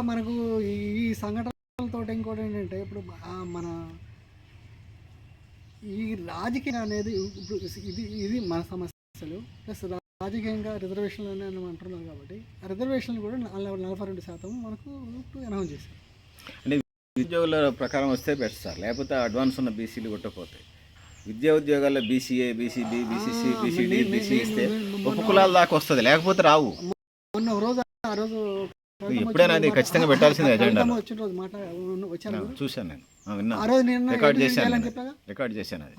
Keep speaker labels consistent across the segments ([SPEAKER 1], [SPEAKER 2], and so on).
[SPEAKER 1] మనకు ఈ సంఘటనలతో ఇంకోటి ఏంటంటే ఇప్పుడు మన ఈ రాజకీయం అనేది ఇప్పుడు ఇది ఇది మన సమస్యలు. ప్లస్ రాజకీయంగా రిజర్వేషన్లు అని అంటున్నారు కాబట్టి ఆ రిజర్వేషన్లు కూడా నల- నలభై రెండు శాతం మనకు అనౌన్స్ చేశారు.
[SPEAKER 2] అంటే ఉద్యోగుల ప్రకారం వస్తే బెస్ట్ సార్. లేకపోతే అడ్వాన్స్ ఉన్న బీసీలు కొట్టకపోతాయి విద్యా ఉద్యోగాల్లో BCA BCB BCC BCD BC ఇస్తే ఉపకులాల దాకా వస్తుంది. లేకపోతే రావు.
[SPEAKER 1] మొన్న రోజు ఆ రోజు
[SPEAKER 2] ఎప్పుడైనా అది ఖచ్చితంగా పెట్టాల్సిందే ఆ, చూశాను నేను. ఆ, విన్నా.
[SPEAKER 1] ఆ రోజు నేను
[SPEAKER 2] రికార్డ్ చేశాను రికార్డ్ చేశాను అది.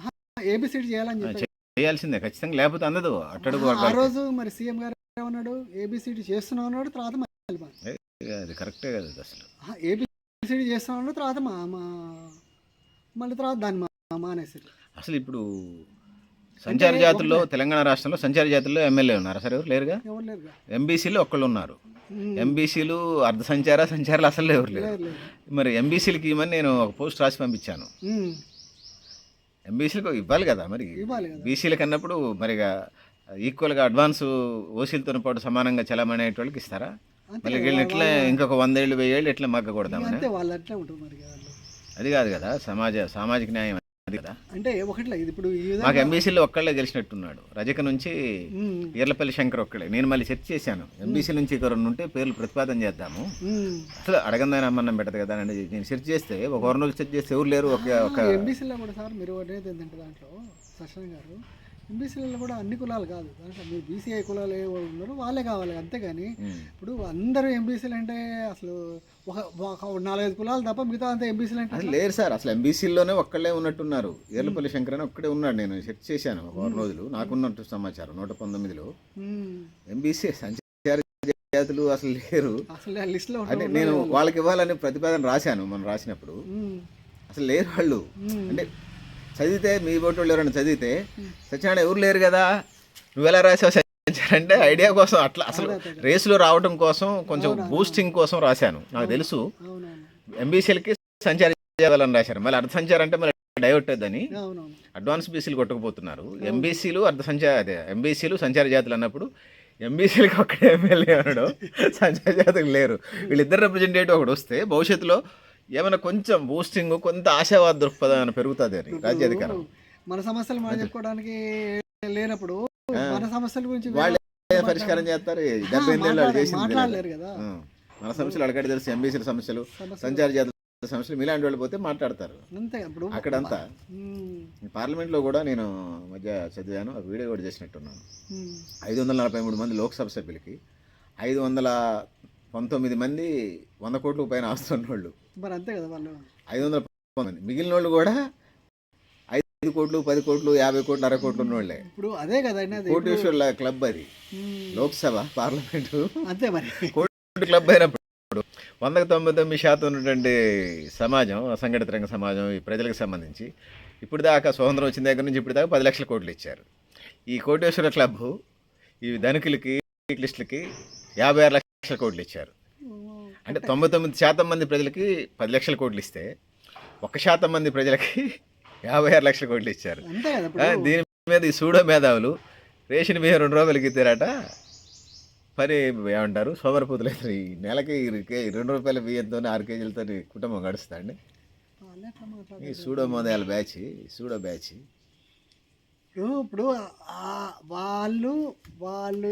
[SPEAKER 1] ఏబిసిడి చేయాలని
[SPEAKER 2] చేయాల్సిందే ఖచ్చితంగా. లేకపోతే అందదు అట్టడుగు
[SPEAKER 1] ఆ. రోజు మరి సీఎం గారు ఏమన్నాడు? ఏబిసిడి చేస్తున్నావు అన్నాడు తర్వాత
[SPEAKER 2] అది కరెక్టే కదా అసలు.
[SPEAKER 1] ఏబిసిడి చేస్తున్నావు అన్నాడు తర్వాత మా మళ్ళీ తర్వాత దాన్ని మా మానేసి
[SPEAKER 2] అసలు ఇప్పుడు సంచార జాతుల్లో తెలంగాణ రాష్ట్రంలో సంచార జాతుల్లో ఎమ్మెల్యే ఉన్నారు సరే ఎవరు? లేరుగా?
[SPEAKER 1] ఎవరు లేరుగా?
[SPEAKER 2] ఎంబీసీలు ఒక్కళ్ళు ఉన్నారు. ఎంబీసీలు అర్ధ సంచార సంచారాలు అసలు ఎవరు లేరు
[SPEAKER 1] లేరు.
[SPEAKER 2] మరి ఎంబీసీలకి ఇవ్వమని నేను ఒక పోస్ట్ రాసి పంపించాను. ఎంబీసీలకు ఇవ్వాలి కదా మరి? బీసీలకు అన్నప్పుడు మరిగా ఈక్వల్గా అడ్వాన్స్ ఓసీలతో పాటు సమానంగా చలామణి అయ్యే వాళ్ళకి ఇస్తారా మళ్ళీ వీళ్ళని ఎట్లా ఇంకొక వందేళ్ళు వెయ్యేళ్ళు ఎట్లా మగ్గకూడదామని?
[SPEAKER 1] మరి వాళ్ళు
[SPEAKER 2] అది కాదు కదా సమాజ సామాజిక న్యాయం అది కదా.
[SPEAKER 1] అంటే ఒకట్లే ఇది ఇప్పుడు
[SPEAKER 2] మాకు ఎంబీసీలో ఒక్కళ్ళే గెలిచినట్టున్నాడు. రజక నుంచి ఈర్లపల్లి శంకర్ ఒక్కడే. నేను మళ్ళీ సెర్చ్ చేశాను. ఎంబీసీ నుంచి ఇక రెండు ఉంటే పేర్లు ప్రతిపాదన చేద్దాము. అసలు అడగందని అమ్మన్నం పెట్టదు కదా అని నేను సెర్చ్ చేస్తే ఒక వరం రోజు సెర్చ్ చేస్తే ఎవరు లేరు? ఒక
[SPEAKER 1] ఎంబీసీలో కూడా సార్ మీరు అనేది ఏంటంటే దాంట్లో సత్యనారాయణ గారు ఎంబీసీలలో కూడా అన్ని కులాలు కాదు. దాంట్లో మీరు బీసీఐ కులాలు ఏ ఉన్నారో వాళ్ళే కావాలి అంతేగాని. ఇప్పుడు అందరూ ఎంబీసీలు అంటే అసలు ఒక ఒక నాలుగైదు కులాలు తప్ప మిగతా అంతా ఎంబీసీలు అంటే
[SPEAKER 2] లేరు సార్. అసలు ఎంబీసీలోనే ఒక్కళ్ళే ఉన్నట్టున్నారు. ఈర్లపల్లి శంకర్ అని ఒక్కడే ఉన్నాడు నేను సెర్చ్ చేశాను ఒక రోజులు. నాకున్నట్టు సమాచారం నూట పంతొమ్మిదిలో. ఎంబీసీ సంచార జాతులు అసలు లేరు.
[SPEAKER 1] అసలు లిస్ట్లో
[SPEAKER 2] అంటే నేను వాళ్ళకి ఇవ్వాలని ప్రతిపాదన రాశాను మనం రాసినప్పుడు. అసలు లేరు వాళ్ళు. అంటే చదివితే మీ బోటి వాళ్ళు ఎవరైనా చదివితే సత్యనారాయణ ఎవరు లేరు కదా? నువ్వు ఎలా రాసావు అంటే ఐడియా కోసం అట్లా అసలు రేసులో రావడం కోసం కొంచెం బూస్టింగ్ కోసం రాశాను. నాకు తెలుసు. ఎంబీసీలకి సంచార చేయాలని రాశారు. మళ్ళీ అర్ధ సంచారం అంటే మళ్ళీ డైవర్ట్ అవుతుందని అడ్వాన్స్ బీసీలు కొట్టుకుపోతున్నారు. ఎంబీసీలు అర్ధ సంచార అదే ఎంబీసీలు సంచార జాతులు అన్నప్పుడు ఎంబీసీలకి ఒక్కడే ఎమ్మెల్యే అనడు సంచార జాతులు లేరు. వీళ్ళిద్దరు రిప్రజెంటేటివ్ ఒకటి వస్తే భవిష్యత్తులో ఏమైనా కొంచెం బూస్టింగ్ కొంత ఆశావాద దృక్పథం పెరుగుతుంది అని రాజ్యాధికారం?
[SPEAKER 1] మన సమస్యలు మనం చెప్పుకోవడానికి లేనప్పుడు మన సమస్యల గురించి
[SPEAKER 2] వాళ్ళే పరిష్కారం చేస్తారు. డెబ్బై ఎనిమిది చేసింది.
[SPEAKER 1] మాట్లాడలేరు కదా.
[SPEAKER 2] మన సమస్యలు అడగడి తెలుసు ఎంబీసీల సమస్యలు
[SPEAKER 1] సమస్య
[SPEAKER 2] సంచార జాతుల సమస్యలు మీలాంటి వాళ్ళు పోతే మాట్లాడతారు.
[SPEAKER 1] అంతే ఇప్పుడు
[SPEAKER 2] అక్కడంతా. పార్లమెంట్లో కూడా నేను మధ్య చదివాను ఒక వీడియో కూడా చేసినట్టున్నాను. ఐదు వందల నలభై మూడు మంది లోక్సభ సభ్యులకి ఐదు వందల పంతొమ్మిది మంది వంద కోట్ల పైన ఆస్తున్న వాళ్ళు
[SPEAKER 1] మరి అంతే కదా వాళ్ళు.
[SPEAKER 2] ఐదు వందల మంది. మిగిలిన వాళ్ళు కూడా ఐదు కోట్లు పది కోట్లు యాభై కోట్లు అరవై కోట్లు ఉన్న వాళ్ళే
[SPEAKER 1] ఇప్పుడు అదే కదా
[SPEAKER 2] కోటేశ్వర్ల క్లబ్ అది. లోక్సభ పార్లమెంటు.
[SPEAKER 1] అంతే మరి.
[SPEAKER 2] కోటి క్లబ్ అయినప్పుడు వందకు తొంభై తొమ్మిది శాతం ఉన్నటువంటి సమాజం అసంఘటిత రంగ సమాజం ఈ ప్రజలకు సంబంధించి ఇప్పుడు దాకా స్వతంత్రం వచ్చిన దగ్గర నుంచి ఇప్పుడు దాకా పది లక్షల కోట్లు ఇచ్చారు. ఈ కోటేశ్వర క్లబ్ ఈ ధనికులకి లిస్టులకి యాభై ఆరు లక్షల కోట్లు ఇచ్చారు. అంటే తొంభై తొమ్మిది శాతం మంది ప్రజలకి పది లక్షల కోట్లు ఇస్తే ఒక శాతం మంది ప్రజలకి యాభై ఆరు లక్షల కోట్లు ఇచ్చారు. దీని మీద ఈ సూడో మేధావులు రేషన్ బియ్యం రెండు రూపాయలకి ఇస్తారట పని ఏమంటారు? సోమరపోతులు ఈ నెలకి రెండు రూపాయల బియ్యంతో ఆరు కేజీలతో కుటుంబం గడుస్తా అండి
[SPEAKER 1] వాళ్ళు ఎట్లా మాట్లాడతారు?
[SPEAKER 2] ఈ సూడో మోదాల బ్యాచ్ సూడో బ్యాచ్
[SPEAKER 1] ఇప్పుడు వాళ్ళు వాళ్ళు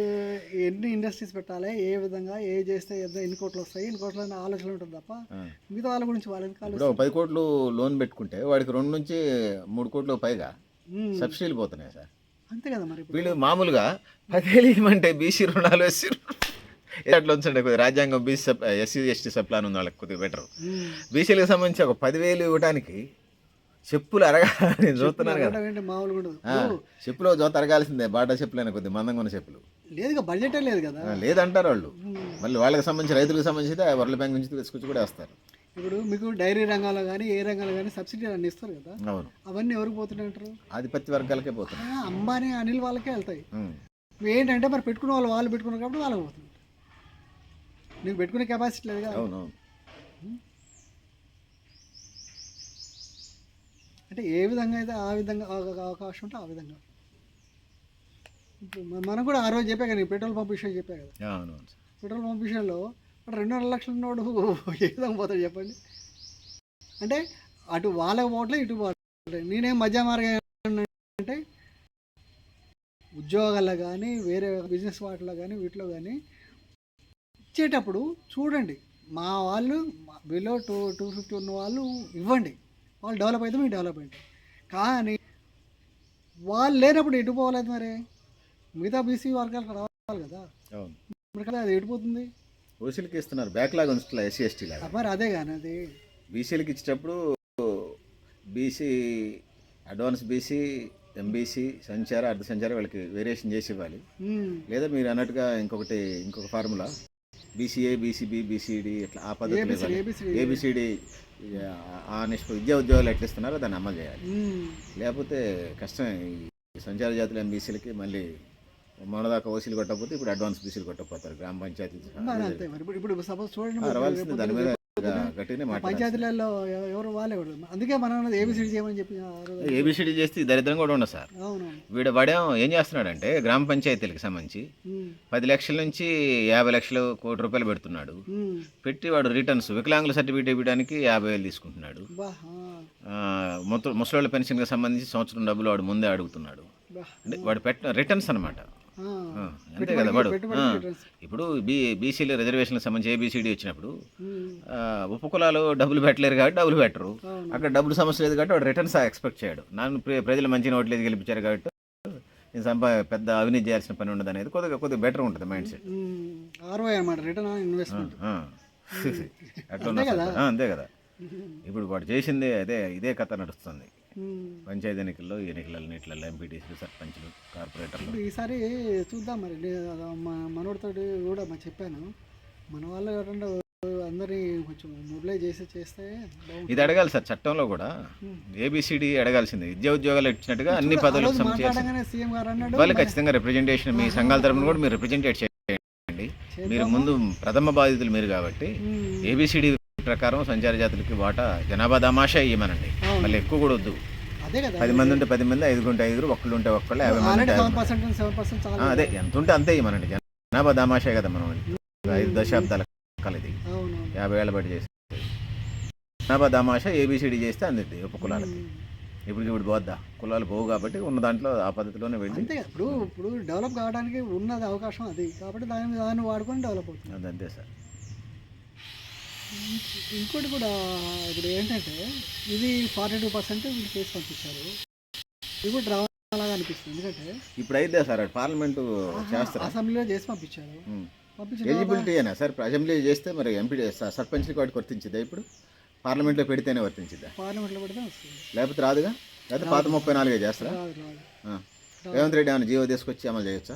[SPEAKER 1] ఎన్ని ఇండస్ట్రీస్ పెట్టాలి ఏ విధంగా ఏ చేస్తే ఎంత- ఎన్ని కోట్లు వస్తాయి ఎన్ని కోట్లు అనే ఆలోచన ఉంటుంది తప్ప మిగతా వాళ్ళ గురించి వాళ్ళ ఎందుకు
[SPEAKER 2] ఇప్పుడు ఒక పది కోట్లు లోన్ పెట్టుకుంటే వాడికి రెండు నుంచి మూడు కోట్లు పైగా సబ్సిడీలు పోతున్నాయి సార్.
[SPEAKER 1] అంతే కదా మరి
[SPEAKER 2] వీళ్ళు మామూలుగా పదేళ్ళు ఇవ్వమంటే బీసీ రుణాలు వేసి అట్లా ఉంచండి కొద్దిగా రాజ్యాంగం బీసీ ఎస్సీ ఎస్టీ సప్లాన్ ఉంది వాళ్ళకి కొద్దిగా బెటర్. బీసీలకు సంబంధించి ఒక పదివేలు ఇవ్వడానికి చెప్పులు అరగా నేను చూస్తున్నాను కదా. చెప్పులో జోత అరగాల్సిందే బాటా చెప్పులైన కొద్ది మందంగా ఉన్న చెప్పులు.
[SPEAKER 1] లేదుగా బడ్జెటే లేదు కదా.
[SPEAKER 2] లేదంటారు వాళ్ళు. మళ్ళీ వాళ్ళకి సంబంధించి రైతులకు సంబంధించి వరల్డ్ బ్యాంక్ నుంచి తీసుకొచ్చి కూడా వేస్తారు.
[SPEAKER 1] ఇప్పుడు మీకు డైరీ రంగాల్లో కానీ ఏ రంగాల్లో కానీ సబ్సిడీ అన్ని ఇస్తారు కదా.
[SPEAKER 2] అవును.
[SPEAKER 1] అవన్నీ ఎవరికి పోతున్నాయి అంటారు?
[SPEAKER 2] ఆధిపత్య వర్గాలకే
[SPEAKER 1] ఆ, అంబానీ అనిల్ వాళ్ళకే వెళ్తాయి. ఏంటంటే మరి పెట్టుకున్న వాళ్ళు వాళ్ళు పెట్టుకున్నారు కాబట్టి వాళ్ళకి పోతుంది నీకు పెట్టుకునే కెపాసిటీ లేదు కదా
[SPEAKER 2] అవును అవును
[SPEAKER 1] అంటే ఏ విధంగా అయితే ఆ విధంగా అవకాశం ఉంటే ఆ విధంగా. మనం కూడా ఆ రోజు చెప్పా కదా నీకు పెట్రోల్ పంప్ విషయం చెప్పా కదా. పెట్రోల్ పంప్ విషయంలో రెండున్నర లక్షల ఉన్నోడు ఏ విధంగా పోతాడు చెప్పండి? అంటే అటు వాళ్ళకి పోవట్లే ఇటు పోవట్లే. నేనేం మధ్య మార్గం అంటే ఉద్యోగాల్లో కానీ వేరే బిజినెస్ వాటిలో కానీ వీటిలో కానీ ఇచ్చేటప్పుడు చూడండి. మా వాళ్ళు బిలో టూ టూ ఫిఫ్టీ ఉన్న వాళ్ళు ఇవ్వండి. వాళ్ళు డెవలప్ అయితే మీకు డెవలప్ అయింది కానీ వాళ్ళు లేనప్పుడు ఎటు పోలేదు మరి? మిగతా బీసీ వర్గాలకు రావాలి కదా. కదా అది ఎడిపోతుంది
[SPEAKER 2] ఓసీలకి ఇస్తున్నారు. బ్యాక్లాగ్ ఉంచుట్లా ఎస్సీ ఎస్టీ లాగా.
[SPEAKER 1] మరి అదే కానీ అది.
[SPEAKER 2] బీసీలకి ఇచ్చేటప్పుడు బీసీ అడ్వాన్స్ బీసీ ఎంబీసీ సంచార అర్ధ సంచార వాళ్ళకి వేరియేషన్ చేసి ఇవ్వాలి. లేదా మీరు అన్నట్టుగా ఇంకొకటి ఇంకొక ఫార్ములా బీసీఏ బీసీబీ బీసీడీ ఇట్లా ఆ
[SPEAKER 1] ABCD.
[SPEAKER 2] ఏబిసిడి ఆ నిష్ప విద్యా ఉద్యోగాలు ఎట్లా ఇస్తున్నారో దాన్ని అమలు చేయాలి. లేకపోతే కష్టం ఈ సంచార జాతుల ఎంబీసీలకి మళ్ళీ మొన్నదాకా ఓసీలు కొట్టకపోతే ఇప్పుడు అడ్వాన్స్ బీసీలు కొట్టకపోతారు గ్రామ పంచాయతీ దాని మీద
[SPEAKER 1] పంచాయతీలలో ఎవ- ఎవరు వాళ్ళే అందుకే మనం ఏబిసిడి చేయమని చెప్పి
[SPEAKER 2] ఏబిసిడి చేస్తే దరిద్రం కూడా ఉండదు సార్. వీడు వాడేం ఏం చేస్తున్నాడంటే గ్రామ పంచాయతీలకు సంబంధించి పది లక్షల నుంచి యాభై లక్షలు కోటి రూపాయలు పెడుతున్నాడు. పెట్టి వాడు రిటర్న్స్ వికలాంగుల సర్టిఫికేట్ ఇవ్వడానికి యాభై వేలు తీసుకుంటున్నాడు. ముసలోళ్ళ పెన్షన్కి సంబంధించి సంవత్సరం డబ్బులు వాడు ముందే అడుగుతున్నాడు. అంటే వాడు పెట్ట రిటర్న్స్ అనమాట అంతే కదా వాడు. ఇప్పుడు బీ బీసీలు రిజర్వేషన్లకు సంబంధించి ఏబిసిడి వచ్చినప్పుడు
[SPEAKER 1] ఉమ్,
[SPEAKER 2] ఆ, ఉపకులాలు డబ్బులు పెట్టలేరు కాబట్టి డబ్బులు పెట్టరు. అక్కడ డబ్బులు సమస్య లేదు కాబట్టి వాడు రిటర్న్స్ ఎక్స్పెక్ట్ చేయడు. నన్ను ప్ర- ప్రజలు మంచి నోట్లేదు గెలిపించారు కాబట్టి నేను సంపా పెద్ద అవినీతి చేయాల్సిన పని ఉండదు అనేది కొద్దిగా కొద్దిగా బెటర్ ఉంటుంది mindset
[SPEAKER 1] ROI return investment
[SPEAKER 2] అట్లా అంతే కదా? ఇప్పుడు వాడు చేసింది అదే ఇదే కథ నడుస్తుంది. పంచాయతీ ఎన్నికల్లో నీటిలలో ఎంపీటీసీలు సర్పంచ్లు కార్పొరేటర్లు.
[SPEAKER 1] ఈసారి చూద్దాం మరి. మనోడితో కూడా మా చెప్పాను. మన వాళ్ళు ఎవరన్నా అందరినీ కొంచెం మొబిలైజ్ చేసి చేస్తే
[SPEAKER 2] ఇది అడగాలి సార్ చట్టంలో కూడా ఏబిసిడి అడగాల్సింది. విద్యా ఉద్యోగాలు ఇచ్చినట్టుగా అన్ని పదవులకు
[SPEAKER 1] అన్నాడు
[SPEAKER 2] వాళ్ళు ఖచ్చితంగా రిప్రజెంటేషన్ మీ సంఘాల తరపున కూడా మీరు రిప్రజెంటేట్ చేయండి. మీరు ముందు ప్రథమ బాధితులు మీరు కాబట్టి ఏబిసిడి ప్రకారం సంచార జాతులకి వాటా జనాభా దామాషా ఇవ్వమనండి. మళ్ళీ ఎక్కువ కూడా వద్దు. పది మంది ఉంటే పది మంది ఐదుగురు ఉంటే ఐదుగురు ఒక్కళ్ళు ఉంటే ఒక్కళ్ళు యాభై మంది అదే ఎంత ఉంటే అంతే ఇవ్వమనండి జనాభా దామాషే కదా మనం ఐదు దశాబ్దాల కాలం ఇది.
[SPEAKER 1] అవును
[SPEAKER 2] యాభై ఏళ్ళ బట్టి చేస్తే. జనాభా దామాషా ఏబిసిడి చేస్తే అందిద్ది ఉప కులాలకి. ఇప్పుడు ఇప్పుడు పోద్దా? కులాలు పోవు కాబట్టి ఉన్న దాంట్లో ఆ పద్ధతిలోనే వెళ్ళి
[SPEAKER 1] అంతే. ఇప్పుడు ఇప్పుడు డెవలప్ కావడానికి ఉన్నది అవకాశం అది. కాబట్టి దాని దాన్ని వాడుకొని డెవలప్ అవుతుంది.
[SPEAKER 2] అది అంతే సార్.
[SPEAKER 1] ఇంకోటి కూడా ఇప్పుడు ఏంటంటే ఇది ఫార్టీ టూ పర్సెంట్ వీళ్ళు చేసి పంపించారు. ఇది కూడా రావాలాగా అనిపిస్తుంది. ఎందుకంటే
[SPEAKER 2] ఇప్పుడు అయితే సార్ పార్లమెంటు చేస్తారా?
[SPEAKER 1] అసెంబ్లీలో చేసి పంపించారు.
[SPEAKER 2] ఎలిజిబిలిటీ అయినా సార్? అసెంబ్లీ చేస్తే మరి ఎంపీ సర్పంచ్కి వాటికి వర్తించిద్దా ఇప్పుడు? పార్లమెంట్లో పెడితేనే వర్తించిద్దా
[SPEAKER 1] పార్లమెంట్లో పెడితే వస్తుంది.
[SPEAKER 2] లేకపోతే రాదుగా? లేకపోతే పాత ముప్పై నాలుగే చేస్తారా. రేవంత్ రెడ్డి ఏమైనా జీవో తీసుకొచ్చి అమలు చేయొచ్చా?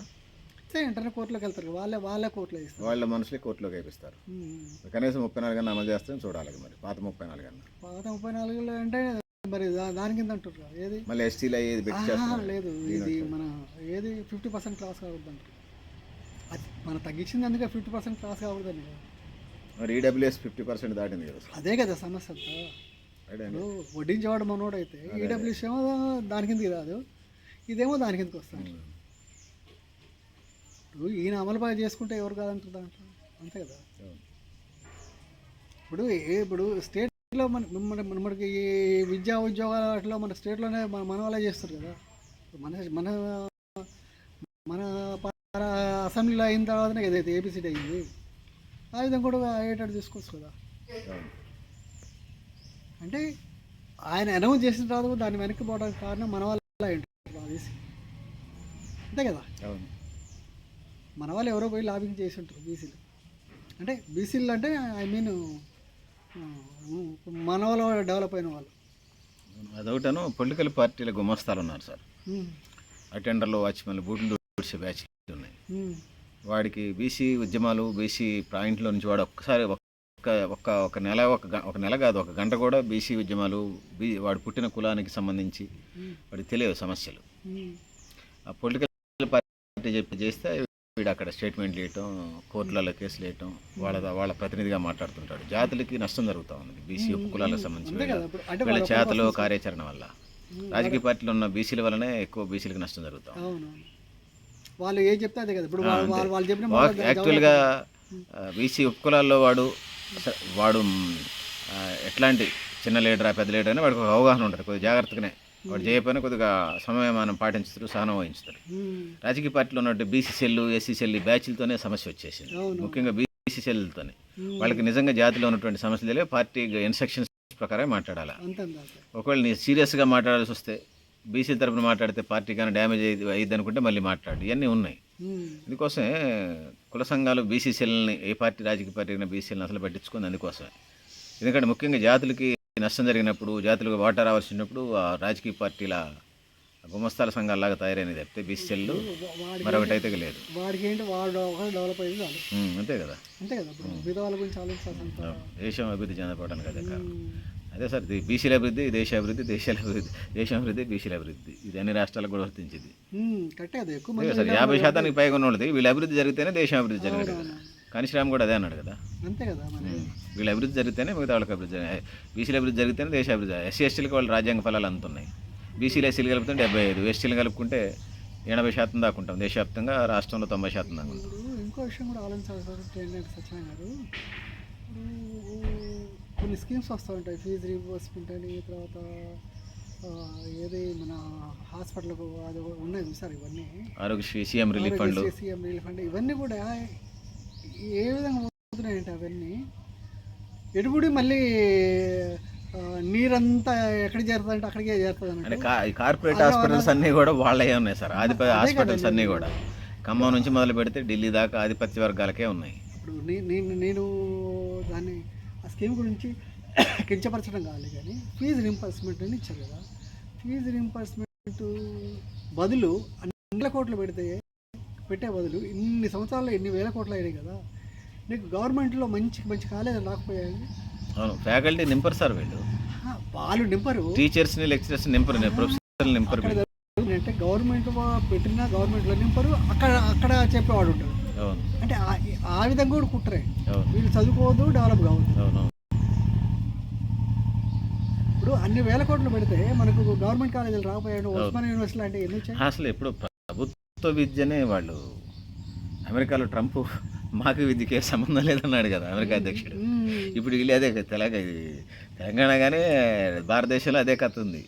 [SPEAKER 1] అయితే ఇంటర్నెట్ కోర్టులోకి వెళ్తారు వాళ్ళే వాళ్ళే కోర్టులో ఇస్తారు.
[SPEAKER 2] వాళ్ళ మనుషులే కోర్టులోకి వేపిస్తారు. కనీసం ముప్పై నాలుగు అన్న అమలు చేస్తారని చూడాలి మరి పాత ముప్పై నాలుగు అన్న
[SPEAKER 1] పాత ముప్పై నాలుగులో అంటే మరి దాని కింద అంటారు ఏది?
[SPEAKER 2] మళ్ళీ ఎస్టీలు చేస్తున్నారు?
[SPEAKER 1] లేదు ఇది మన ఏది? ఫిఫ్టీ పర్సెంట్ క్లాస్ కావద్దు అంటారు. అది మనం తగ్గించింది అందుకే ఫిఫ్టీ పర్సెంట్ క్లాస్ కావద్దని.
[SPEAKER 2] మరి ఈడబ్ల్యూఎస్ ఫిఫ్టీ పర్సెంట్ దాటింది కదా
[SPEAKER 1] అదే కదా సమస్య వడ్డించేవాడు మనోడైతే ఈడబ్ల్యూసీ ఏమో దాని కిందకి రాదు ఇదేమో దాని కిందకి ఇప్పుడు ఈయన అమలు బాగా చేసుకుంటే ఎవరు కాదంటారు దాంట్లో? అంతే కదా? ఇప్పుడు ఇప్పుడు స్టేట్లో మన మన మనకి ఈ విద్యా ఉద్యోగాల వాటిలో మన స్టేట్లోనే మన మన వాళ్ళే చేస్తారు కదా? మన మన మన అసెంబ్లీలో అయిన తర్వాతనే ఏదైతే ఏపీసీడీ అయింది ఆ విధంగా కూడా అయ్యేటట్టు తీసుకోవచ్చు కదా? అంటే ఆయన అనౌన్స్ చేసిన తర్వాత దాన్ని వెనక్కి పోవడానికి కారణం మన వల్ల అంతే కదా?
[SPEAKER 2] అవును.
[SPEAKER 1] మన వాళ్ళు ఎవరో పోయి లాబింగ్ చేసి ఉంటారు బీసీలు. అంటే బీసీలు అంటే ఐ మీన్ మన వాళ్ళు డెవలప్ అయిన వాళ్ళు.
[SPEAKER 2] అదొకటను పొలిటికల్ పార్టీల గుమస్తాలు ఉన్నారు సార్. అటెండర్లు వాచ్మెన్లు బూట్లు బ్యాచ్ ఉన్నాయి. వాడికి బీసీ ఉద్యమాలు బీసీ పాయింట్లో నుంచి వాడు ఒక్కసారి ఒక్క ఒక్క ఒక నెల ఒక ఒక నెల కాదు ఒక గంట కూడా బీసీ ఉద్యమాలు బీ వాడు పుట్టిన కులానికి సంబంధించి వాడికి తెలియదు సమస్యలు. ఆ పొలిటికల్ పార్టీ చెప్పి చేస్తే వీడు అక్కడ స్టేట్మెంట్లు వేయటం కోర్టులలో కేసులు వేయటం వాళ్ళ వాళ్ళ ప్రతినిధిగా మాట్లాడుతుంటాడు. జాతులకి నష్టం జరుగుతూ ఉంది బీసీ ఉప కులాలకు సంబంధించి వీళ్ళ- చేతలు కార్యాచరణ వల్ల. రాజకీయ పార్టీలో ఉన్న బీసీల వల్లనే ఎక్కువ బీసీలకు నష్టం జరుగుతాం
[SPEAKER 1] వాళ్ళు ఏం చెప్తే అదే కదా. ఇప్పుడు వాళ్ళు చెప్పిన
[SPEAKER 2] యాక్చువల్గా బీసీ ఉపకులాల్లో వాడు వాడు ఎట్లాంటి చిన్న లీడరా పెద్ద లీడర్ అని వాడికి ఒక అవగాహన ఉంటుంది. కొద్దిగా జాగ్రత్తగానే వాడు చేయకపోయినా కొద్దిగా సమయమానం పాటించుతారు సహనం వహించుతారు. రాజకీయ పార్టీలో ఉన్నట్టు బీసీ సెల్ ఎస్సీ సెల్ ఈ బ్యాచ్లతోనే సమస్య వచ్చేసింది. ముఖ్యంగా బీసీ సెల్తోనే వాళ్ళకి నిజంగా జాతిలో ఉన్నటువంటి సమస్యలు తెలియదు పార్టీ ఇన్స్ట్రక్షన్స్ ప్రకారం మాట్లాడాలి? ఒకవేళ నీ సీరియస్గా మాట్లాడాల్సి వస్తే బీసీ తరపున మాట్లాడితే పార్టీ కానీ డ్యామేజ్ అయ్యి అయ్యిద్ది అనుకుంటే మళ్ళీ మాట్లాడు. ఇవన్నీ ఉన్నాయి. అందుకోసమే కుల సంఘాలు బీసీసీలని ఏ పార్టీ రాజకీయ పార్టీ అయినా బీసీలను అసలు పట్టించుకుంది అందుకోసమే. ఎందుకంటే ముఖ్యంగా జాతులకి నష్టం జరిగినప్పుడు జాతులకు వాటా రావాల్సినప్పుడు ఆ రాజకీయ పార్టీల గుమస్తాల సంఘాలలాగా తయారైనది తప్పితే బీసీఎల్లు
[SPEAKER 1] వాడికి
[SPEAKER 2] మరొకటి అయితే లేదు.
[SPEAKER 1] వాడికి ఏంటి వాడు డెవలప్
[SPEAKER 2] అంతే కదా.
[SPEAKER 1] అంతే కదా గురించి
[SPEAKER 2] దేశం అభివృద్ధి చెందకపోవడానికి అదే కారణం. అదే సార్ బీసీల అభివృద్ధి దేశ అభివృద్ధి దేశాల అభివృద్ధి దేశం అభివృద్ధి బీసీల అభివృద్ధి. ఇది అన్ని రాష్ట్రాలకు కూడా వర్తించింది.
[SPEAKER 1] అది ఎక్కువ
[SPEAKER 2] సార్ యాభై శాతానికి పైగా ఉన్నది వీళ్ళ అభివృద్ధి జరిగితేనే దేశం అభివృద్ధి జరగదు కదా కానిశ్రామ్ కూడా అదే అన్నాడు కదా.
[SPEAKER 1] అంతే కదా
[SPEAKER 2] వీళ్ళ అభివృద్ధి జరిగితేనే మిగతా వాళ్ళకి అభివృద్ధి బీసీల అభివృద్ధి జరిగితేనే దేశ అభివృద్ధి ఎస్సీ ఎస్టీలకు వాళ్ళు రాజ్యాంగ ఫలాలు అందుతున్నాయి. బీసీలు ఎస్సీలు కలుపుతుంటే డెబ్బై ఐదు ఎస్టీలు కలుపుకుంటే ఎనభై శాతం దాకా ఉంటాం. దేశవ్యాప్తంగా రాష్ట్రంలో తొంభై శాతం దాకా ఉంటాం.
[SPEAKER 1] ఇంకో విషయం కూడా ఆలోచించాల్సి సత్యనారాయణ గారు. కొన్ని స్కీమ్స్ వస్తూ ఉంటాయి. ఫీజు రీంబర్స్మెంట్ అని తర్వాత ఏది మన హాస్పిటల్కు అది ఉన్నాయి చూసారు ఇవన్నీ?
[SPEAKER 2] Aarogyasri CM relief fund
[SPEAKER 1] CM relief fund ఇవన్నీ కూడా ఏ విధంగా పోతున్నాయంటే అవన్నీ? ఎడుగుడి మళ్ళీ నీరంతా అక్కడికే చేరుతుంది
[SPEAKER 2] అంటే
[SPEAKER 1] అన్నట్టు
[SPEAKER 2] కా ఈ కార్పొరేట్ హాస్పిటల్స్ అన్నీ కూడా వాళ్ళే ఉన్నాయి సార్. ఆధిపత్య హాస్పిటల్స్ అన్నీ కూడా. ఖమ్మం నుంచి మొదలు పెడితే ఢిల్లీ దాకా ఆధిపత్య వర్గాలకే ఉన్నాయి.
[SPEAKER 1] ఇప్పుడు నేను నేను దాన్ని ఆ స్కీమ్ గురించి కించపరచడం కావాలి కానీ ఫీజు రింపర్స్మెంట్ అని ఇచ్చారు కదా. ఫీజు రింపర్స్మెంట్ బదులు అన్ని కోట్లు పెడితే పెట్టే బదులు ఇన్ని సంవత్సరాల్లో ఎన్ని వేల కోట్లు అయినాయి కదా నీకు గవర్నమెంట్లో మంచి మంచి కాలేజీలు రాకపోయాయి.
[SPEAKER 2] అవును ఫ్యాకల్టీ నింపరు సార్ వీళ్ళు.
[SPEAKER 1] వాళ్ళు నింపరు.
[SPEAKER 2] టీచర్స్ని లెక్చరర్స్ని నింపరు ప్రొఫెసర్లు నింపరు
[SPEAKER 1] అంటే గవర్నమెంట్ పెట్టిన గవర్నమెంట్లో నింపరు అక్కడ అక్కడ చెప్పేవాడు ఉంటాడు.
[SPEAKER 2] అవును.
[SPEAKER 1] అంటే ఆ- విధంగా కూడా కుట్టరే వీళ్ళు చదువుకోవద్దు డెవలప్ కావద్దు. ఇప్పుడు అన్ని వేల కోట్లు పెడితే మనకు గవర్నమెంట్ కాలేజీలు రాకపోయాడు ఉస్మాన్ యూనివర్సిటీ లాంటి ఎన్ని వచ్చాయి?
[SPEAKER 2] అసలు ఎప్పుడు ప్రభుత్వ విద్యనే వాళ్ళు. అమెరికాలో ట్రంప్ మాకు విద్యకి ఏ సంబంధం లేదన్నాడు కదా అమెరికా అధ్యక్షుడు. ఇప్పుడు వీళ్ళు అదే తెలంగాణ ఇది తెలంగాణ కానీ భారతదేశంలో అదే కథ ఉంది.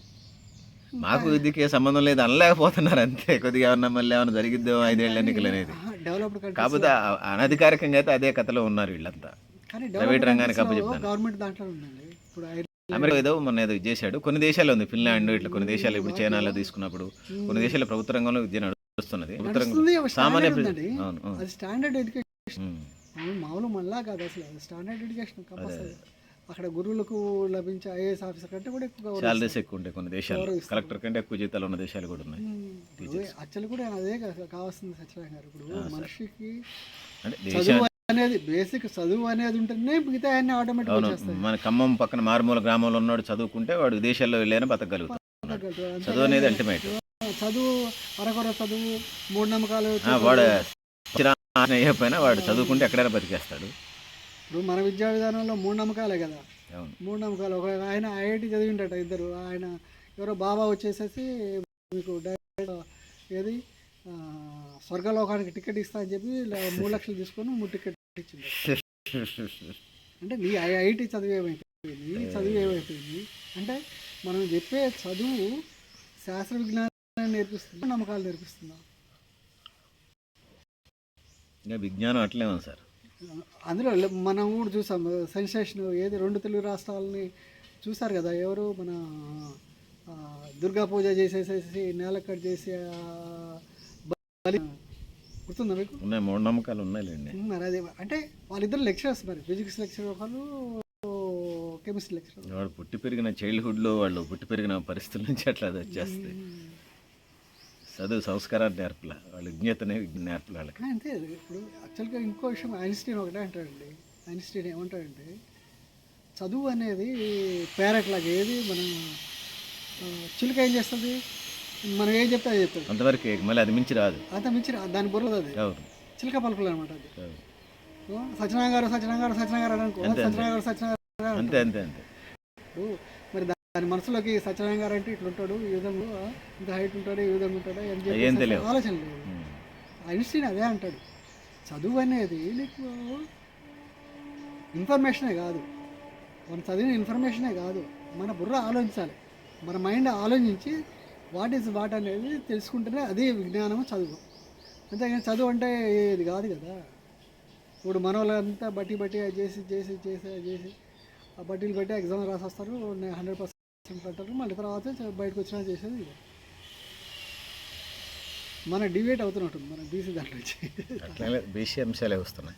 [SPEAKER 2] మాకు విద్యకి ఏ సంబంధం లేదు అనలేకపోతున్నారు అంతే. కొద్దిగా ఏమన్నా మళ్ళీ ఏమన్నా జరిగిద్దో ఐదేళ్ళ ఎన్నికలు అనేది. కాకపోతే అనధికారికంగా అయితే అదే కథలో ఉన్నారు వీళ్ళంతా. ప్రైవేట్ రంగానికి
[SPEAKER 1] డెవలప్డ్
[SPEAKER 2] అప్పచెప్తాను.
[SPEAKER 1] గవర్నమెంట్ దాంట్లో ఉందండి. ఇప్పుడు ఐర్లాండ్
[SPEAKER 2] అమెరికా ఏదో మొన్న ఏదో ఇది చేశాడు. కొన్ని దేశాల్లో ఉంది. ఫిన్లాండ్ ఇట్లా కొన్ని దేశాలు ఇప్పుడు చైనాలో తీసుకున్నప్పుడు కొన్ని దేశాల్లో ప్రభుత్వ రంగంలో విద్య నడుస్తున్నది సామాన్య
[SPEAKER 1] అది స్టాండర్డ్ ఎడ్యుకేషన్. మామూలు మళ్ళా కాదు అసలు. స్టాండర్డ్ ఎడ్యుకేషన్ కంపల్సరీ అక్కడ గురువులకు లభించే ఐఏఎస్ ఆఫీసర్ కంటే కూడా ఎక్కువ
[SPEAKER 2] శాలరీస్ ఎక్కువ ఉంటాయి కొన్ని దేశాలు. కలెక్టర్ కంటే ఎక్కువ జీతాలు ఉన్న దేశాలు కూడా ఉన్నాయి.
[SPEAKER 1] యాక్చువల్ కూడా అదే కావాల్సింది సత్యనారాయణ గారు. ఇప్పుడు మనిషికి చదువు అనేది బేసిక్ చదువు అనేది ఉంటేనే మిగతా అన్ని ఆటోమేటిక్
[SPEAKER 2] మన ఖమ్మం పక్కన మారుమూల గ్రామంలో ఉన్నాడు చదువుకుంటే వాడు విదేశాల్లో వెళ్ళైనా బతకగలుగుతాడు. చదువు అనేది అల్టిమేట్
[SPEAKER 1] చదువు అరకొర చదువు మూఢనమ్మకాలు
[SPEAKER 2] వాడు అయ్యకపోయినా వాడు చదువుకుంటే ఎక్కడైనా బతికేస్తాడు.
[SPEAKER 1] ఇప్పుడు మన విద్యా విధానంలో మూఢనమ్మకాలే కదా. మూఢనమ్మకాలు ఒక ఆయన ఐఐటి చదివిండట ఇద్దరు. ఆయన ఎవరో బాబా వచ్చేసేసి మీకు డైరెక్ట్ ఏది? స్వర్గలోకానికి టికెట్ ఇస్తా అని చెప్పి మూడు లక్షలు తీసుకొని మూడు టికెట్ ఇచ్చింది అంటే నీ ఐఐటి చదువు ఏమైపోయింది? నీ చదువు ఏమైపోయింది? అంటే మనం చెప్పే చదువు శాస్త్ర విజ్ఞానాన్ని నేర్పిస్తుందా నమ్మకాలు నేర్పిస్తుందా
[SPEAKER 2] ఇంకా విజ్ఞానం అట్లే ఉంది సార్?
[SPEAKER 1] అందులో మనం కూడా చూసాం సెన్సేషన్ ఏది రెండు తెలుగు రాష్ట్రాలని చూసారు కదా ఎవరు మన దుర్గా పూజ చేసేసేసి నేల కట్ చేసి బలి గుర్తుందా మీకు?
[SPEAKER 2] ఉన్నాయి మూఢనమ్మకాలు ఉన్నాయిలేండి
[SPEAKER 1] మరి అదే. అంటే వాళ్ళిద్దరు లెక్చరర్స్ మరి ఫిజిక్స్ లెక్చర్ ఒకళ్ళు కెమిస్ట్రీ లెక్చరర్
[SPEAKER 2] వాడు పుట్టి పెరిగిన చైల్డ్హుడ్లో వాళ్ళు పుట్టి పెరిగిన పరిస్థితుల నుంచి అట్లా అది వచ్చేస్తాయి. చదువు సంస్కారాన్ని నేర్పల. వాళ్ళ విజ్ఞతనే నేర్పల వాళ్ళకి.
[SPEAKER 1] అంతే ఇప్పుడు యాక్చువల్గా ఇంకో విషయం ఐన్స్టీన్ ఒకటే అంటాడండి. ఐన్స్టీన్ ఏమంటాడంటే చదువు అనేది పేరెట్ లాగా ఏది మన చిలుక ఏం చేస్తుంది? మనం ఏం చెప్తే అది చెప్తుంది.
[SPEAKER 2] అంతవరకు మళ్ళీ అది మించి రాదు.
[SPEAKER 1] అంత మించి రా- దాని బుర్రది అది.
[SPEAKER 2] అవును.
[SPEAKER 1] చిలుక పలుకులు అనమాట అది. సత్యనారాయణ గారు సత్యనారాయణ గారు సత్యనారాయణ గారు అనుకో. సత్యనారాయణ గారు సత్యనారాయణ
[SPEAKER 2] అంతే అంతే అంతే.
[SPEAKER 1] దాని మనసులోకి సత్యనారాయణ గారు అంటే ఇట్లా ఉంటాడు ఈ విధంగా ఇంత హైట్ ఉంటాడు ఈ విధంగా ఉంటాడు అని చెప్పి. ఆలోచన లేదు. ఐన్స్టీన్ అదే అంటాడు. చదువు అనేది నీకు ఇన్ఫర్మేషనే కాదు. మన చదివిన ఇన్ఫర్మేషనే కాదు. మన బుర్ర ఆలోచించాలి. మన మైండ్ ఆలోచించి వాట్ ఈజ్ వాట్ అనేది తెలుసుకుంటేనే అదే విజ్ఞానం చదువు. అంతేగాని చదువు అంటే ఇది కాదు కదా. ఇప్పుడు మన వాళ్ళంతా బట్టి బట్టి చేసి చేసి చేసి చేసి ఆ బట్టీలు పెట్టి ఎగ్జామ్ రాసి వస్తారు హండ్రెడ్ పర్సెంట్ పెట్టారు మళ్ళీ తర్వాత బయటకు వచ్చినా చేసేది ఇదే. మన డివేట్ అవుతున్నట్టుంది మన బీసీ దాంట్లో
[SPEAKER 2] బీసీ అంశాలే వస్తున్నాయి.